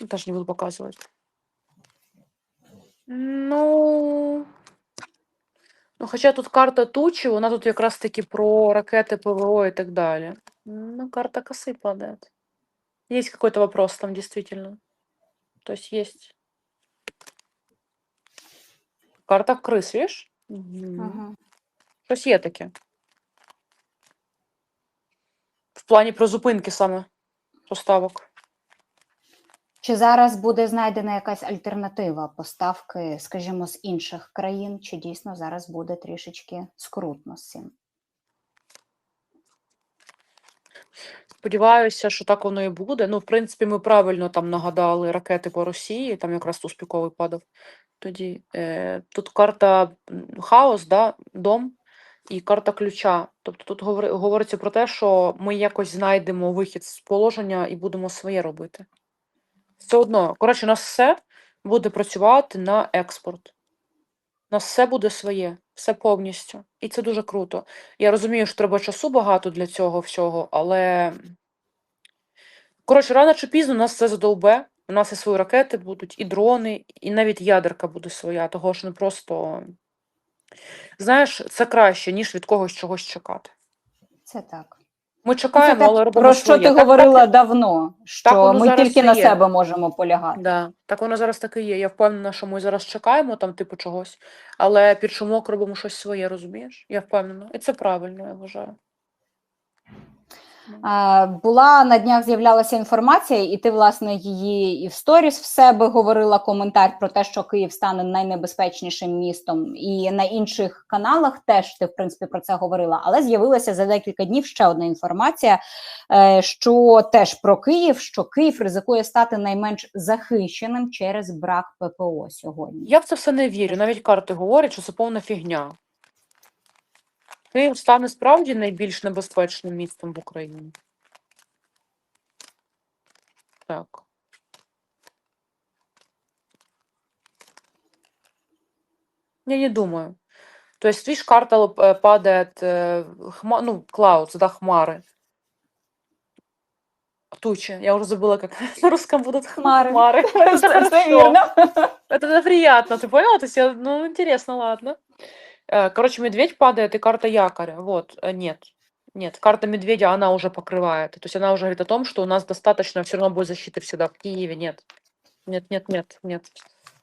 Даже не буду показывать. Ну. Ну, хоча тут карта тучі, вона тут якраз таки про ракети, ПВО і так далі. Ну, карта косы падает. Есть какой-то вопрос там, действительно. То есть есть. Карта крыс, видишь? Мгм. Ага. Щось є таке. В плані про зупинки саме поставок. Чи зараз буде знайдена якась альтернатива поставки, скажімо, з інших країн, чи дійсно зараз буде трішечки скрутно з цим? Сподіваюся, що так воно і буде. Ну, в принципі, ми правильно там нагадали ракети по Росії, там якраз успіковий падав. Тоді е, тут карта хаос, да, дом і карта ключа. Тобто тут говори- говориться про те, що ми якось знайдемо вихід з положення і будемо своє робити. Все одно, коротше, у нас все буде працювати на експорт. У нас все буде своє, все повністю. І це дуже круто. Я розумію, що треба часу багато для цього всього, але. Коротше, рано чи пізно нас все задовбе. У нас і свої ракети будуть, і дрони, і навіть ядерка буде своя, того що не просто. Знаєш, це краще, ніж від когось чогось чекати. Це так. Ми чекаємо, але робимо про що своє. ти Так- говорила так, давно, що так, ми тільки на є. себе можемо полягати. Да, так воно зараз таки є. Я впевнена, що ми зараз чекаємо там, типу, чогось, але під шумок робимо щось своє, розумієш? Я впевнена. І це правильно, я вважаю. Була на днях з'являлася інформація, і ти, власне, її і в сторіс в себе говорила коментар про те, що Київ стане найнебезпечнішим містом, і на інших каналах теж ти, в принципі, про це говорила. Але з'явилася за декілька днів ще одна інформація, е, що теж про Київ, що Київ ризикує стати найменш захищеним через брак ППО сьогодні. Я в це все не вірю. Навіть карти говорять, що це повна фігня. Київ стане справді найбільш небезпечним містом в Україні. Так. Я не думаю. То есть, видишь, карта лоп- э, падает, э, хма, ну, clouds, да, хмары. Тучи. Я уже забыла, как на русском будут Хмары. хмары. Это Це хорошо. вірно. Это приятно, ты поняла? То есть, я, ну, интересно, ладно. Э, Короче, медведь падает и карта якоря. Вот, э, нет. Нет, карта медведя, она уже покрывает. То есть она уже говорит о том, что у нас достаточно все равно будет защиты всегда в Киеве. Нет. Нет, нет, нет, нет.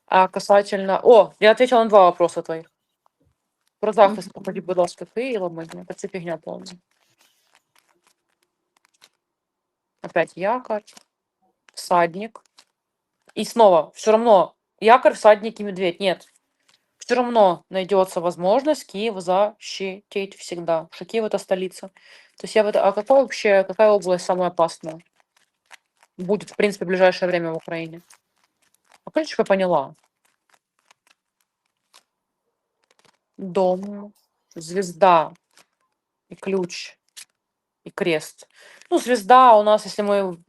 А касательно... О, я ответила на два вопроса твоих. Про захист, походи, будь ласка, Києва, мені. Це фігня повна. Опять якорь, всадник. И снова, все равно, якорь, всадник и медведь. Нет. все равно найдется возможность Киев защитить всегда. Что Киев это столица. То есть я в это... А какой вообще, какая область самая опасная? Будет, в принципе, в ближайшее время в Украине. А ключ я поняла. Дом, звезда и ключ и крест. Ну, звезда у нас, если мы,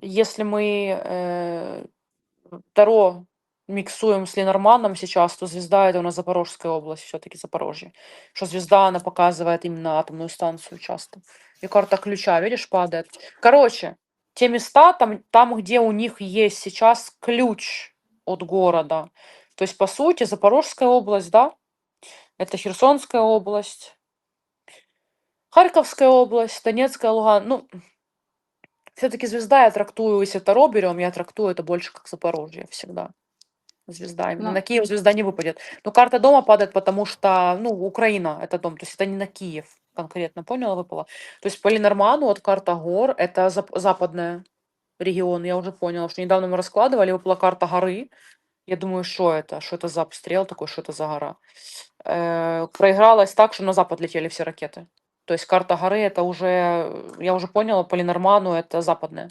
если мы э, Таро миксуем с Ленорманом сейчас, то звезда это у нас Запорожская область, все-таки Запорожье. Что звезда, она показывает именно атомную станцию часто. И карта ключа, видишь, падает. Короче, те места, там, там, где у них есть сейчас ключ от города. То есть, по сути, Запорожская область, да, это Херсонская область, Харьковская область, Донецкая, Луган. Ну, все-таки звезда я трактую, если Таро берем, я трактую это больше как Запорожье всегда. Звезда. Именно Ну. на Киев звезда не выпадет. Но карта дома падает, потому что, ну, Украина это дом, то есть это не на Киев конкретно, поняла, выпала. То есть по Ленорману вот карта гор, это зап- западная регион, я уже поняла, что недавно мы раскладывали, выпала карта горы. Я думаю, что это? Что это за обстрел такой, что это за гора? Э, проигралось так, что на запад летели все ракеты. То есть карта горы это уже, э, я уже поняла, по Ленорману это западная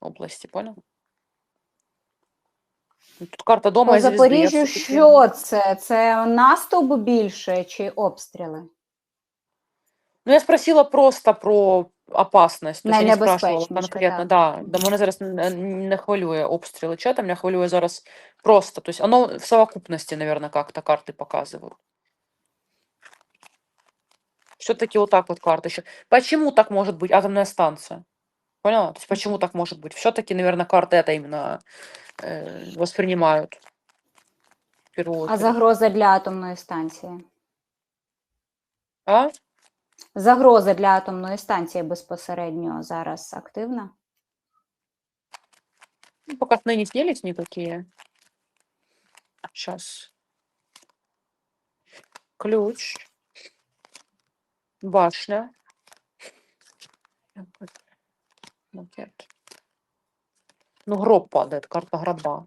области, понял? Ну, Тут карта дома По и звезды. я Запоріжжю всё-таки- що це? Це наступ більше чи обстріли? Ну, я спросила просто про опасность. То есть я не спрашивала Найнебезпечніше, конкретно, так. да. Да, мене зараз не, не хвилює обстріли чата, мене хвилює зараз просто. То есть оно в совокупности, наверное, как-то карты показывают. Все-таки вот так вот карты еще. Почему так может быть атомная станция? Поняла? То есть почему так может быть? Все-таки, наверное, карты это именно э, воспринимают. В первую А очередь. загроза для атомної станції? А? Загроза для атомної станції безпосередньо зараз активна? Ну, пока сны не снились никакие. Сейчас. Ключ. Башня. Макет. Ну, гроб падает, карта гроба.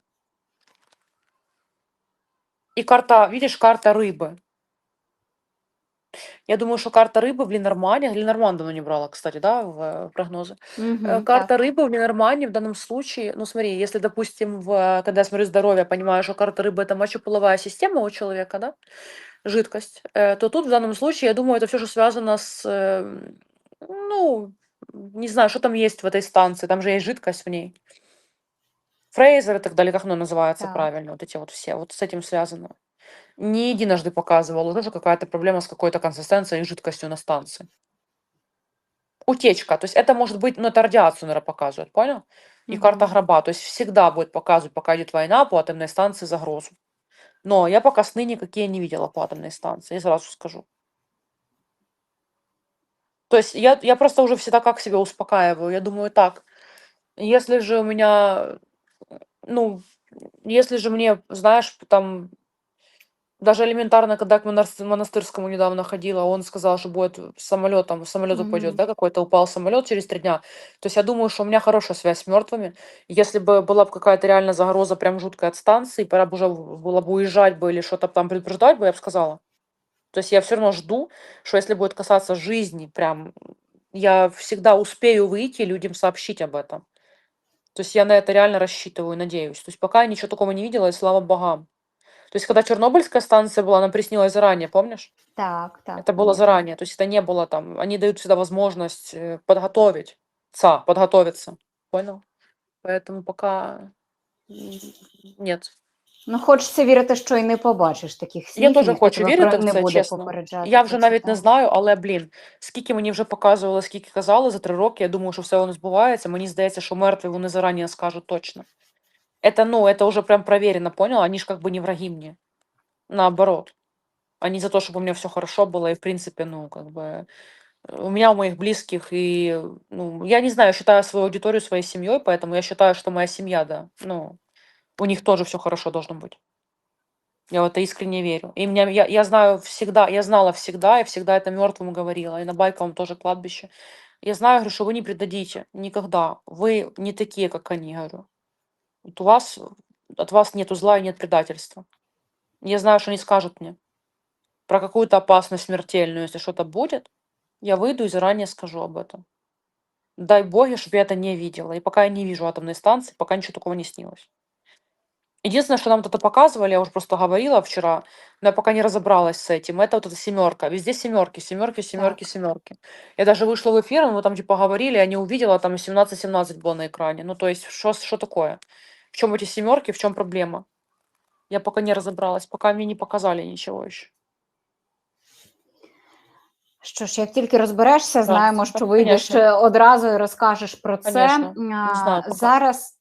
И карта, видишь, карта рыбы. Я думаю, что карта рыбы в Ленормане, Ленорман давно не брала, кстати, да, в э, прогнозы. Э, Мгм, Карта рыбы в Ленормане в данном случае, ну смотри, если, допустим, в, э, когда я смотрю здоровье, понимаю, что карта рыбы это мочеполовая система у человека, да, жидкость, э, то тут в данном случае, я думаю, это все, что связано с, э, ну, не знаю, что там есть в этой станции, там же есть жидкость в ней. Фрейзер и так далее, как оно называется Так. правильно, вот эти вот все, вот с этим связано. Не единожды показывала, тоже какая-то проблема с какой-то консистенцией и жидкостью на станции. Утечка, то есть это может быть, ну это радиацию, наверное, показывает, понял? И карта Мгм. гроба, то есть всегда будет показывать, пока идет война по атомной станции загрозу. Но я пока сны никакие не видела по атомной станции, я сразу скажу. То есть я, я просто уже всегда как себя успокаиваю. Я думаю так, если же у меня, ну, если же мне, знаешь, там, даже элементарно, когда к монас- монастырскому недавно ходила, он сказал, что будет самолет, там, самолет упадет, Мгм. да, какой-то упал самолет через три дня. То есть я думаю, что у меня хорошая связь с мертвыми. Если бы была бы какая-то реально загроза прям жуткая от станции, пора бы уже в- было бы уезжать бы или что-то там предупреждать бы, я бы сказала. То есть я все равно жду, что если будет касаться жизни, прям я всегда успею выйти и людям сообщить об этом. То есть я на это реально рассчитываю, надеюсь. То есть пока я ничего такого не видела, и слава богам. То есть когда Чернобыльская станция была, она приснилась заранее, помнишь? Так, так. Это было заранее. То есть это не было там, они дают всегда возможность э, подготовить, ца, подготовиться. Понял? Поэтому пока м, нет. Ну, хочеться вірити, що і не побачиш таких снів. Я і теж ніхто хочу тебе вірити про- в не це, буде чесно. попереджати. Я про вже це, навіть не так. знаю, але блін, скільки мені вже показували, скільки казали за три роки, я думаю, що все воно збувається. Мені здається, що мертві вони зарані скажуть точно. Это, ну, это уже прям проверено, понял? Они же как бы не враги мне. Наоборот. Они за то, чтобы у меня все хорошо было, и в принципе, ну, как бы э, у меня, у моих близких, и, ну, я не знаю, я считаю свою аудиторию своей семьей, поэтому я считаю, что моя семья, да, ну, у них тоже все хорошо должно быть. Я в это искренне верю. И меня, я, я знаю всегда, я знала всегда, и всегда это мертвым говорила, и на Байковом тоже кладбище. Я знаю, говорю, что вы не предадите никогда. Вы не такие, как они, говорю. Вот у вас, от вас нету зла и нет предательства. Я знаю, что они скажут мне про какую-то опасность смертельную, если что-то будет, я выйду и заранее скажу об этом. Дай боги, чтобы я это не видела. И пока я не вижу атомной станции, пока ничего такого не снилось. Единственное, что нам тут показывали, я уже просто говорила вчера, но я пока не разобралась с этим, это вот эта семерка. Везде семерки, семерки, семерки, семерки. Я даже вышла в эфир, мы там типа говорили, я не увидела, там 17-17 было на экране. Ну, то есть, что, что такое? В чем эти семерки, в чем проблема? Я пока не разобралась, пока мне не показали ничего еще. Що ж, як тільки розберешся, знаємо, ну, що вийдеш конечно. е, одразу і розкажеш про це. Конечно. А, знаю поки. Зараз,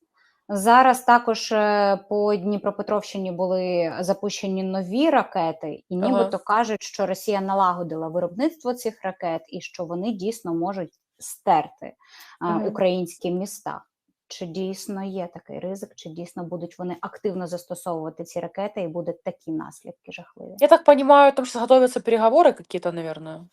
зараз також е, по Дніпропетровщині були запущені нові ракети, і Ага. нібито кажуть, що Росія налагодила виробництво цих ракет і що вони дійсно можуть стерти а, Мгм. українські міста. Чи дійсно є такий ризик, чи дійсно будуть вони активно застосовувати ці ракети і будуть такі наслідки жахливі? Я так понимаю, там сейчас готовятся переговоры какие-то, наверное,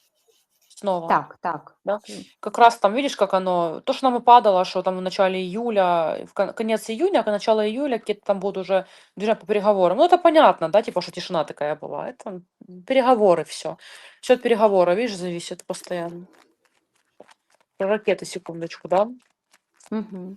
снова. Так, так. Да? Как раз там, видишь, как оно, то, что нам и падало, что там в начале июля, в кон- конец июня, а начало июля какие-то там будут уже движения по переговорам. Ну, это понятно, да, типа, что тишина такая была. Это переговоры, все. Все от переговоров, видишь, зависит постоянно. Ракеты, секундочку, да? Угу.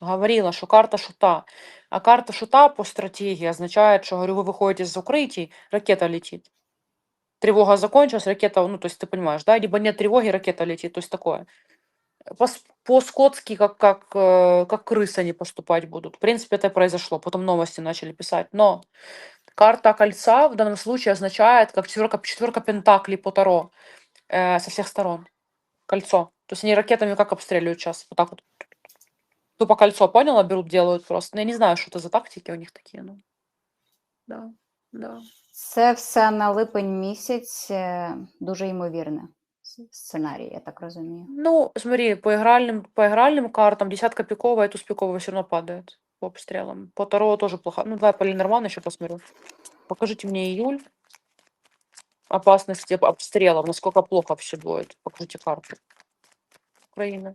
говорила, что карта шута. А карта шута по стратегии означает, что, говорю, вы выходите из укрытий, ракета летит. Тревога закончилась, ракета, ну, то есть ты понимаешь, да, либо нет тревоги, ракета летит, то есть такое. По- По-скотски, как, как, э, как крысы они поступать будут. В принципе, это и произошло. Потом новости начали писать. Но карта кольца в данном случае означает, как четверка, четверка пентаклей по Таро э, со всех сторон. Кольцо. То есть они ракетами как обстреливают сейчас? Вот так вот. Тупо кольцо, поняла? Берут, делают просто. Ну, я не знаю, что это за тактики у них такие. Ну. Да, да. Це все на липень місяць е, дуже ймовірне с- сценарій, я так розумію. Ну, смотри, по игральным, по игральным картам десятка пиковая, туз пиковая все равно падает по обстрелам. По Таро тоже плохо. Ну, давай по Ленорману еще посмотрю. Покажите мне июль. Опасности об- обстрелов, насколько плохо все будет. Покажите карту. Украина.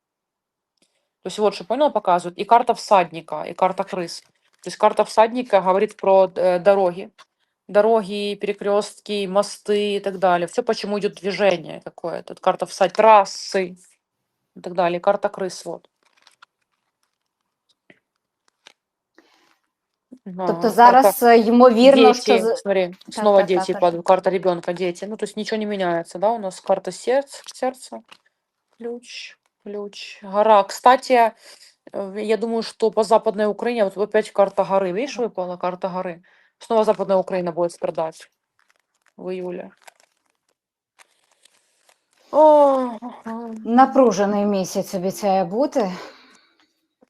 То есть вот что, понял, показывают. И карта всадника, и карта крыс. То есть карта всадника говорит про э, дороги. Дороги, перекрестки, мосты и так далее. Все, почему идет движение какое-то. Это Карта всадника, трассы и так далее. Карта крыс, вот. Тобто Ага, карта- зараз е, ймовірно, що Дети, з- смотри, Так, снова так, так, дети так. падают. Карта ребенка, дети. Ну, то есть ничего не меняется, да? У нас карта сердца, сердца, ключ, ключ, гора. Кстати, э, я думаю, что по Западной Украине, вот опять карта горы, видишь, выпала карта горы. Снова Западная Украина будет страдать в июле. О, ага, напружений місяць обіцяє бути.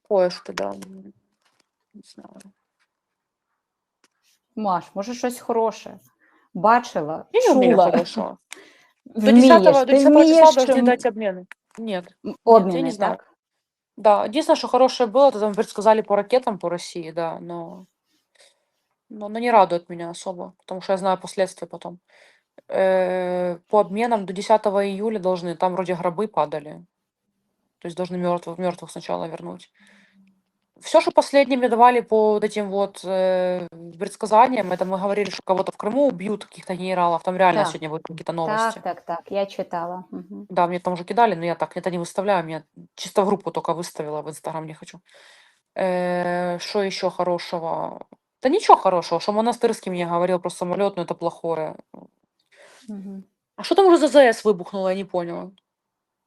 кое-что, да. м, Не знаю. Маш, може щось хороше. Бачила, Я не умею чула. хорошего. До Вмієш, 10, до ти 10 вмієш числа должны чим- дать обмены. Нет. м, я обміни, не знаю. так? Да, единственное, что хорошее было, то там предсказали по ракетам по России, да, но, но, но не радует меня особо, потому что я знаю последствия потом. Э, по обменам до 10 июля должны, там вроде гробы падали, то есть должны мертвых, мертвых сначала вернуть. Все, что последними давали по вот этим вот э, предсказаниям, это мы говорили, что кого-то в Крыму убьют, каких-то генералов, там реально Так. сегодня будут какие-то новости. Так, так, так. Я читала. Угу. Да, мне там уже кидали, но я так это не выставляю, меня чисто в группу только выставила, в Инстаграм не хочу. Э, Что еще хорошего? Да ничего хорошего, что Монастырский мне говорил про самолет, но это плохое. Угу. А что там уже за ЗС выбухнуло, я не поняла.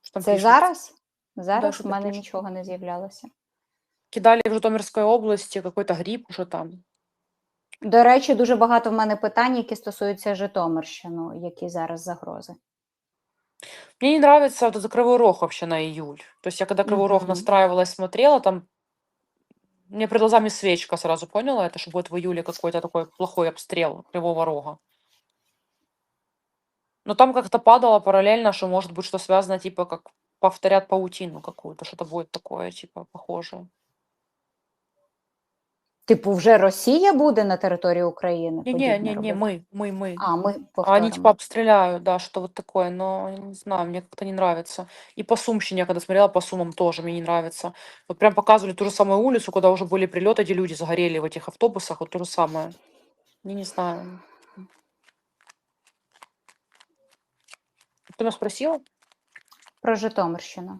Что там Це пишут? зараз? Зараз що в ти мене пишеш? нічого не з'являлося. Кидали в Житомирской области какой-то грипп уже там. До речі, дуже багато в мене питань, які стосуються Житомирщини, які зараз загрози. Мне не нравится вот этот Кривой Рог вообще на июль. То есть я когда Кривой Рог Мгм. настраивалась, смотрела, там мне перед глазами свечка сразу поняла это, что будет в июле какой-то такой плохой обстрел Кривого Рога. Но там как-то падало параллельно, что может быть что связано, типа как повторят паутину какую-то, что-то будет такое, типа, похожее. Типу, вже Росія буде на території України? Не-не, подібне не-не, робити? мы, мы, мы. А, ми А они повторимо. типа обстреляют, да, что вот такое, но я не знаю, мне как-то не нравится. И по Сумщине, я когда смотрела по Сумам, тоже мне не нравится. Вот прям показывали ту же самую улицу, куда уже были прилеты, где люди сгорели в этих автобусах, вот то же самое. Я не знаю. Ты меня спросила? Про Житомирщину.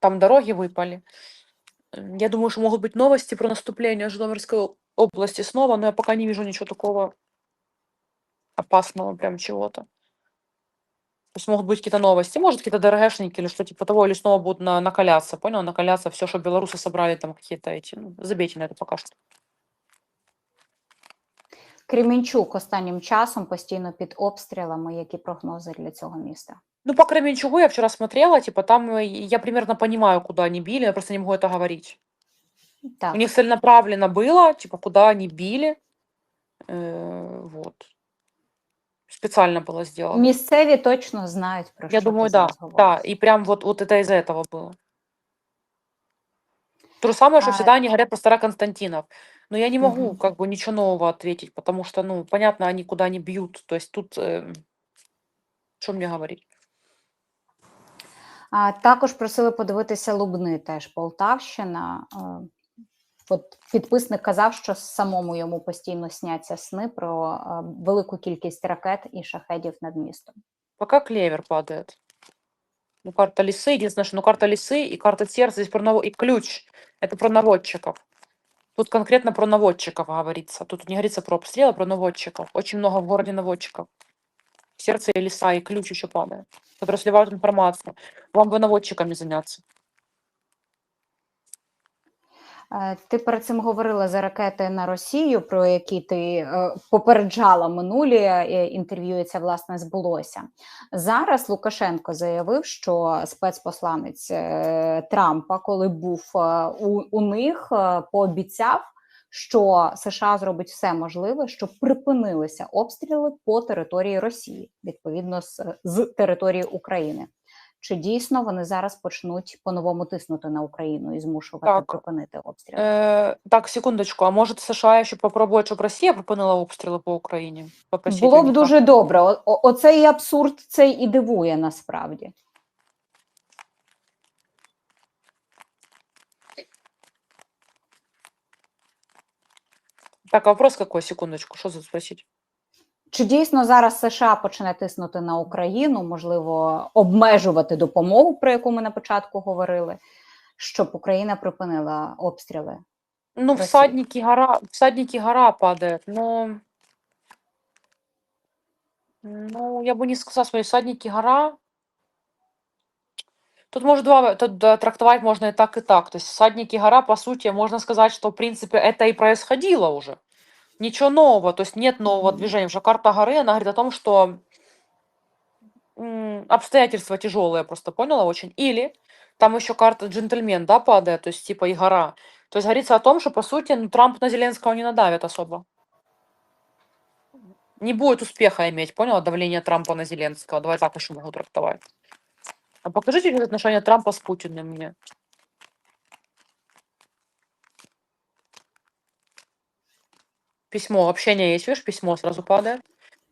Там дороги выпали. Я думаю, что могут быть новости про наступление Житомирской области снова, но я пока не вижу ничего такого опасного, прям чего-то. То есть могут быть какие-то новости, может, какие-то ДРГшники или что типа того, или снова будут на- накаляться, понял? Накаляться все, что белорусы собрали, там какие-то эти, ну, забейте на это пока что. Кремінчук останнім часом постійно під обстрілами. Які прогнози для цього міста? Ну, по Кременчугу я вчера смотрела, типа там э, я примерно понимаю, куда они били, я просто не могу это говорить. Так, У них целенаправленно было, типа, куда они били. Э, вот. Специально было сделано. місцеві точно знають про Я що думаю, ти да, зараз да. говориш. И прям вот, вот это из-за этого было. То же самое, что А, всегда они говорят про Староконстантинов. Но я не могу Мгм. как бы ничего нового ответить, потому что, ну, понятно, они куда не бьют. То есть тут, э, что мне говорить? А також просили подивитися Лубни, теж Полтавщина. Е, От підписник казав, що самому йому постійно сняться сни про е, велику кількість ракет і шахедів над містом. Пока клевер падает. Ну, карта лисы, единственное, что ну, карта лисы и карта сердца здесь про наво- и ключ. Это про наводчиков. Тут конкретно про наводчиков говорится. Тут не говорится про обстрел, а про наводчиков. Очень много в городе наводчиков. Сердце и лиса, и ключ еще падает. Которые сливают информацию. Вам бы наводчиками заняться. Е, Ти перед цим говорила за ракети на Росію, про які ти е, попереджала минулі е, інтерв'ю, це власне збулося. Зараз Лукашенко заявив, що спецпосланець Трампа, коли був у, у них, пообіцяв, що США зробить все можливе, щоб припинилися обстріли по території Росії, відповідно з, з території України. Чи дійсно вони зараз почнуть по-новому тиснути на Україну і змушувати Так. припинити обстріли? Э, так, секундочку. А может США еще попробует, чтобы Россия припинила обстріли по Україні? Попросить Було б дуже добре. О- Оцей абсурд цей і дивує насправді. Так, а вопрос какой? Секундочку, что за спросить? Чи дійсно зараз США почне тиснути на Україну, можливо, обмежувати допомогу, про яку ми на початку говорили, щоб Україна припинила обстріли? Ну, Россия. всадники гора, всадники гора падает, но... Ну, я бы не сказала, смотри, всадники гора... Тут может два, тут да, трактовать можно и так, и так. То есть всадники гора, по сути, можно сказать, что, в принципе, это и происходило уже. Ничего нового, то есть нет нового движения. Потому что карта горы, она говорит о том, что обстоятельства тяжелые, просто поняла очень. Или там еще карта джентльмен, да, падает, то есть типа и гора. То есть говорится о том, что, по сути, ну, Трамп на Зеленского не надавит особо. Не будет успеха иметь, поняла, давление Трампа на Зеленского. Давай так еще могу трактовать. А покажите отношения Трампа с Путиным мне. Письмо, общение есть, видишь, письмо сразу падает.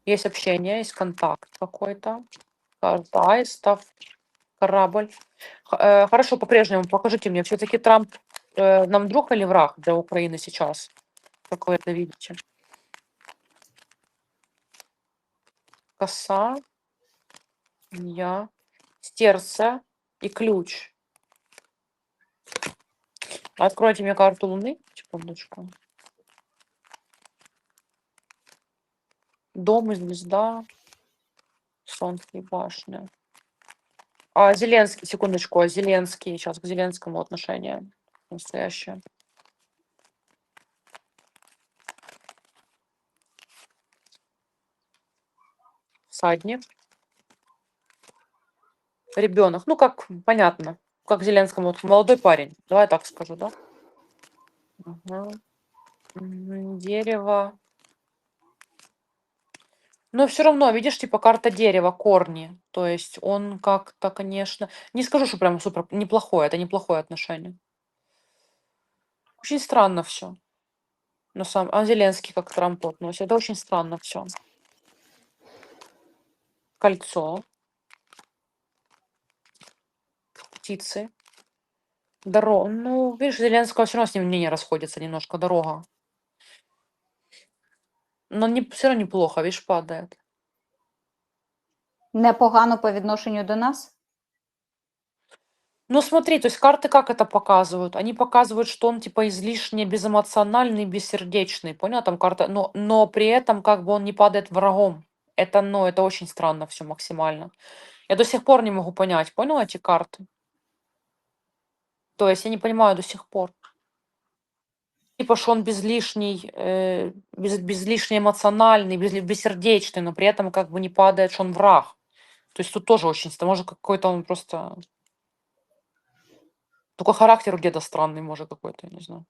Есть общение, есть контакт какой-то. Карта аистов, корабль. Э, Хорошо, по-прежнему покажите мне, все-таки Трамп э, нам друг или враг для Украины сейчас? Как вы это видите? Коса, я, сердце и ключ. Откройте мне карту Луны. Секундочку. Дом и звезда. Солнце и башня. А Зеленский, секундочку, а Зеленский, сейчас к Зеленскому отношение настоящее. Всадник. Ребенок. Ну, как понятно. Как Зеленскому. Молодой парень. Давай так скажу, да? Мгм, Дерево. Но все равно, видишь, типа карта дерева, корни. То есть он как-то, конечно, не скажу, что прям супер неплохое, это неплохое отношение. Очень странно все. Но сам, а Зеленский как к Трампу относится, это очень странно все. Кольцо. Птицы. Дорога. Ну, видишь, Зеленского все равно с ним мнение расходится немножко. Дорога. Но не, все равно неплохо, видишь, падает. Непогано по відношенню до нас? Ну смотри, то есть карты как это показывают? Они показывают, что он типа излишне безэмоциональный, бессердечный, понял? Там карта, но, но при этом как бы он не падает врагом. Это, ну, это очень странно все максимально. Я до сих пор не могу понять, понял эти карты? То есть я не понимаю до сих пор. Типа, что он безлишний, э, без, безлишне эмоциональный, без, бессердечный, но при этом как бы не падает, что он враг. То есть тут тоже очень. Может, какой-то он просто... Только характер у деда странный, может, какой-то, я не знаю.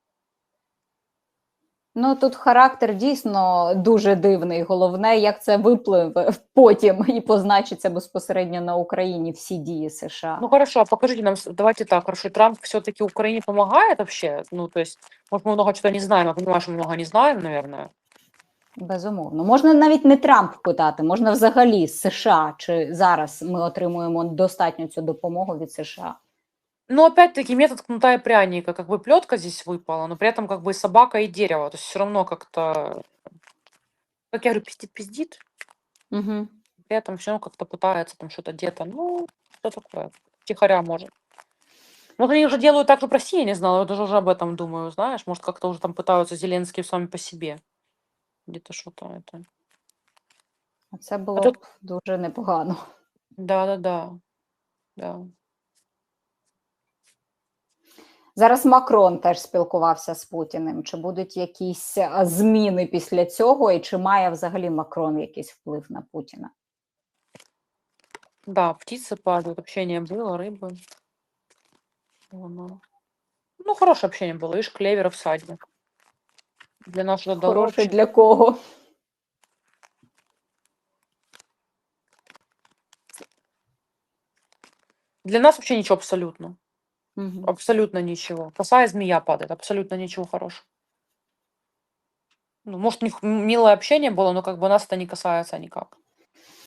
Ну тут характер дійсно дуже дивний. Головне, як це випливе потім і позначиться безпосередньо на Україні всі дії США. Ну хорошо, а покажите нам, давайте так, хорошо, Трамп все-таки Украине помогает вообще? Ну, то есть, может, мы много чего не знаем, я понимаю, что много не знаем, наверное. Безумовно, можна навіть не Трамп питати, можна взагалі з США, чи зараз ми отримуємо достатньо цю допомогу від США. Но опять-таки метод кнута и пряника, как бы плетка здесь выпала, но при этом как бы и собака, и дерево, то есть все равно как-то, как я говорю, пиздит, пиздит, Угу. при этом все равно как-то пытается там что-то где-то, ну, что такое, тихоря может. Вот они уже делают так, что Россия не знала, я даже уже об этом думаю, знаешь, может, как-то уже там пытаются Зеленские сами по себе. Где-то что-то это. Це було тут- б дуже непогано. Да-да-да. Да. Зараз Макрон теж спілкувався з Путіним. Чи будуть якісь а, зміни після цього, і чи має взагалі Макрон якийсь вплив на Путіна? Да, птицы падают, общение было, рыбы. Оно. Ну, хорошее общение было. Видишь, клевер всадник. Для нашего Хороший дорожче. для кого? Для нас вообще ничего абсолютно. Мгм. Абсолютно ничего. Коса и змея падает. Абсолютно ничего хорошего. Ну, может, у них м- милое общение было, но как бы нас это не касается никак.